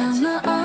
summer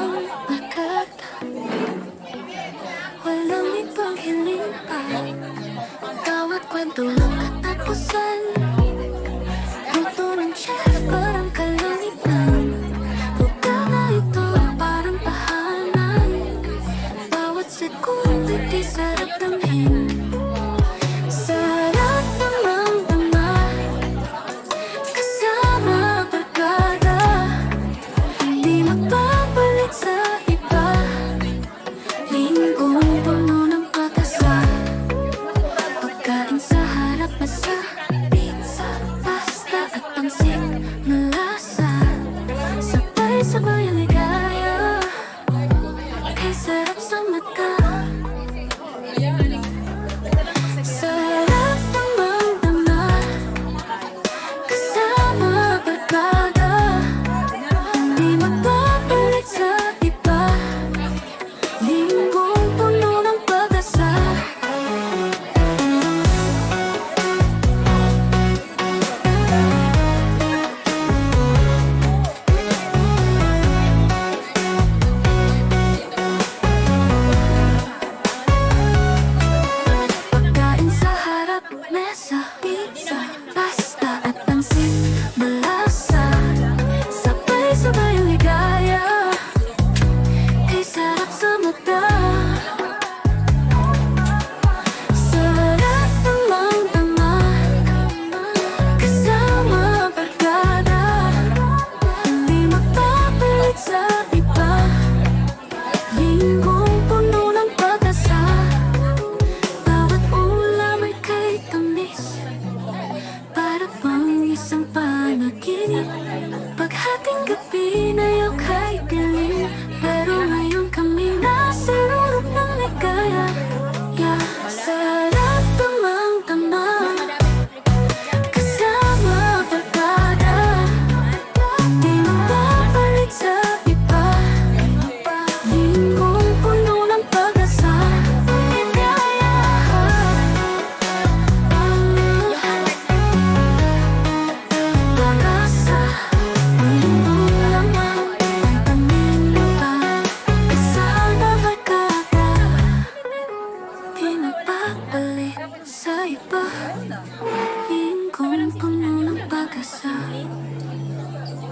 Hiling ko puno ng pag-asa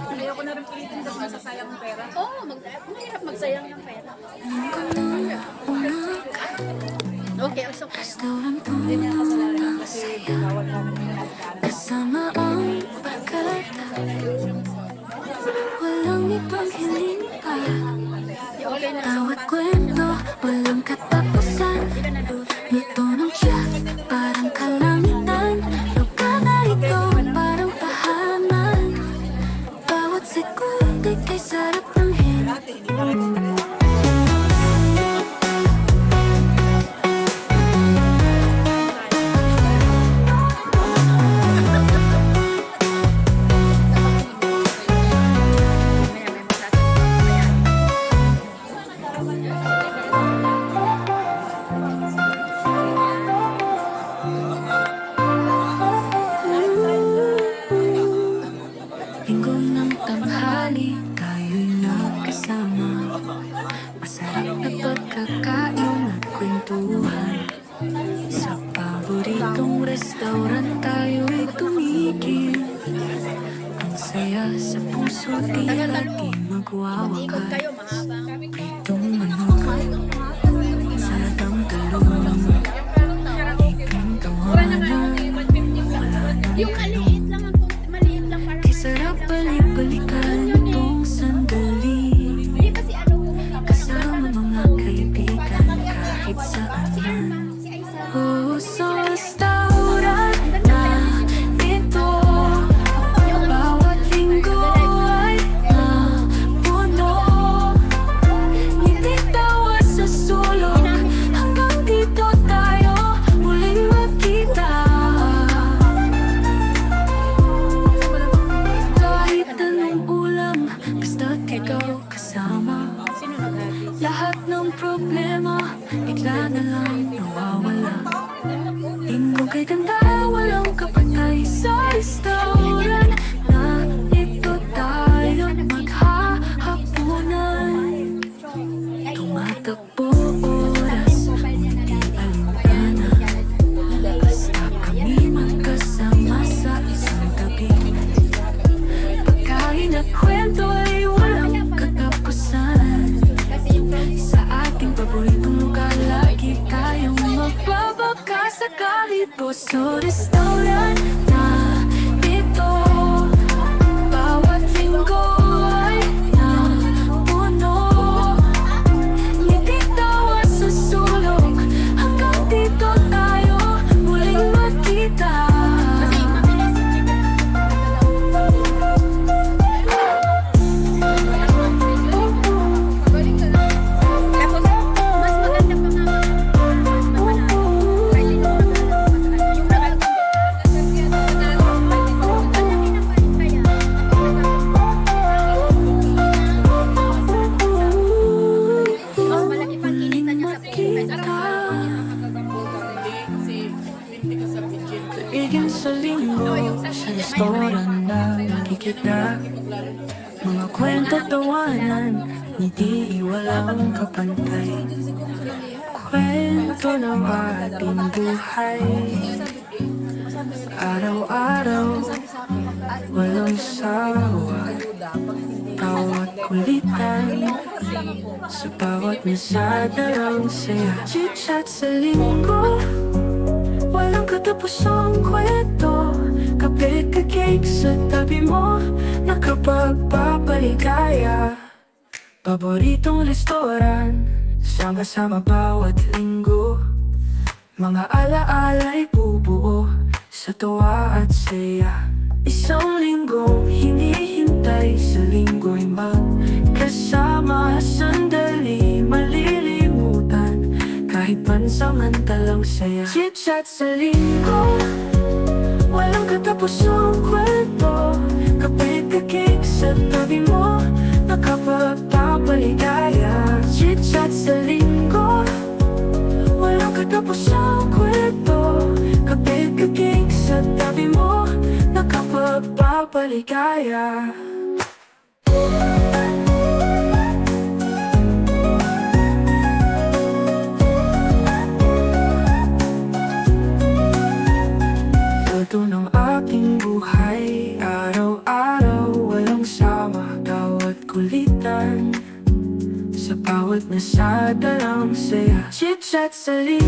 Ayoko na rin pilitin kasi masasayang pera. Oo, oh, mag mahirap magsayang ng pera. Okay, usok kayo. Basta ang puno ng masaya Kasama ang pagkata Walang ibang hiling pa Bawat kwento, walang kata puso di lagi magwawakas. Ay tumanong sa tanggalong Ipintawanan Wala nang 会更大 dito sa restaurant restaurant na kikita Mga kwento tawanan Hindi walang kapantay. Kwento ng ating buhay. Araw-araw Walang sawa. Bawat kulitan Sa bawat mesada ang saya. Chit-chat sa linggo Walang katapusang kwento Cake sa tabi mo Nakapagpapaligaya. Paboritong restoran Sama-sama bawat linggo. Mga alaala'y bubuo Sa tuwa at saya. Isang linggong hinihintay Sa linggo'y magkasama. Sandali malilimutan Kahit pansamantalang saya. Chit-chat sa linggo Walang katapusang kwento. Kape ka cake sa tabi mo. Nakapagpapaligaya. Chit-chat sa linggo. Walang katapusang kwento. Kape ka cake sa tabi mo. Nakapagpapaligaya. Ito Chit-chat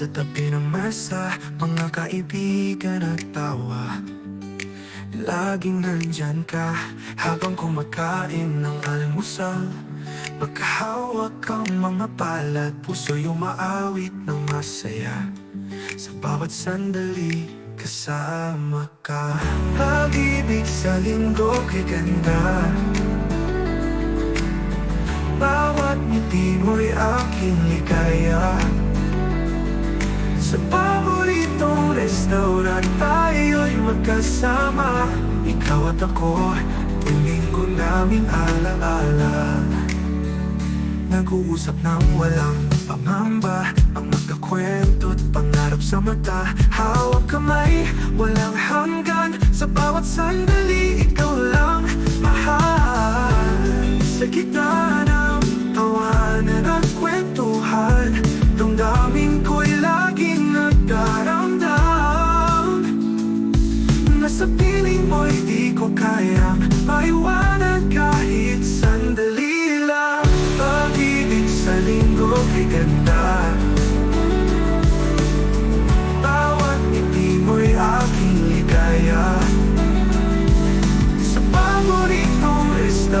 sa tabi ng mesa Mga kaibigan at tawa. Laging nandyan ka Habang kumakain ng almusal. Pagkahawak ang mga palad Puso yung maawit ng masaya. Sa bawat sandali Kasama ka. Pag-ibig sa linggo kay ganda. Bawat ngiti mo'y aking ligaya Sa paboritong restaurant tayo'y magkasama. Ikaw at ako, tuwing ko naming alaala. Nag-uusap ng walang pangamba Ang magkakwento at pangarap sa mata. Hawak kamay, walang hanggan Sa bawat sandali, ikaw lang mahal. Sa gitna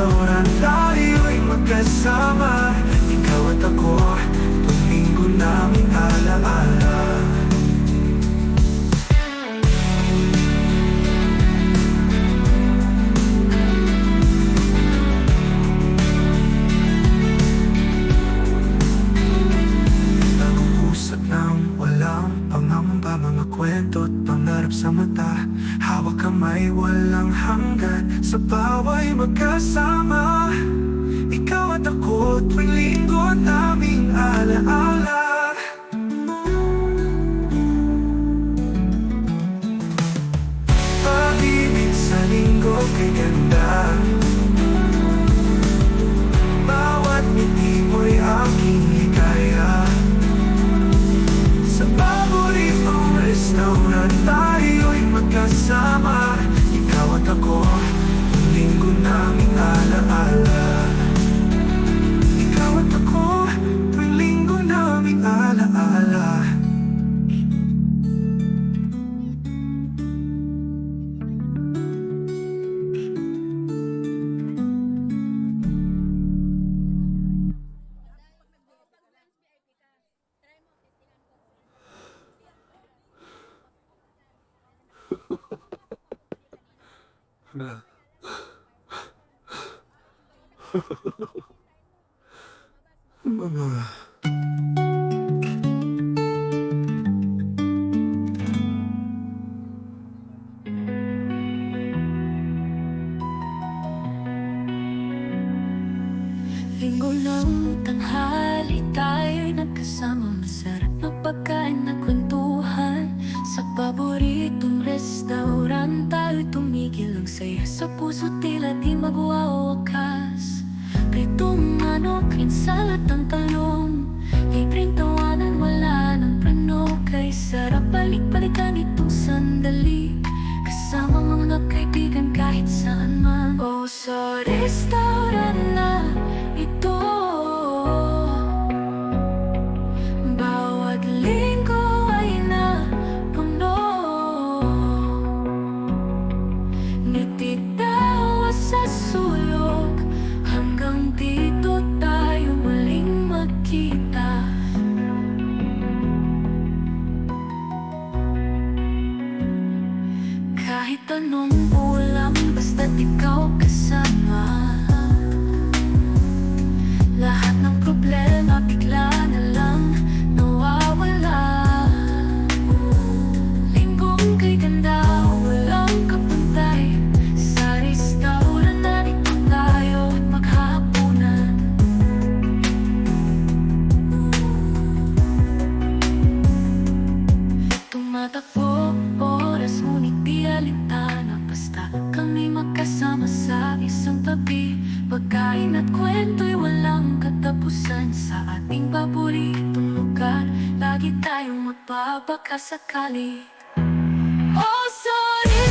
restaurant pangarap sa mata. Hawak kamay walang hanggan. Sa baway magkasama. Ikaw at ako tuwing linggo naming alaala. Pag-ibig sa linggo kay ganda. Pagkat tayo'y magkasama Ikaw at ako Tuwing ko namin alaala -ala. Mga... Linggo ng tanghali tayo'y nagkasama Masarap na pagkain na kwentuhan Sa paboritong restaurant saya sa puso tila di magwawakas Pritong manok, insalat ang talong. Libreng tawanan, wala ng preno Kay sarap balik-balikan itong sandali Kahit anong ulam, basta't ikaw kasama baka sakali Oh, sorry,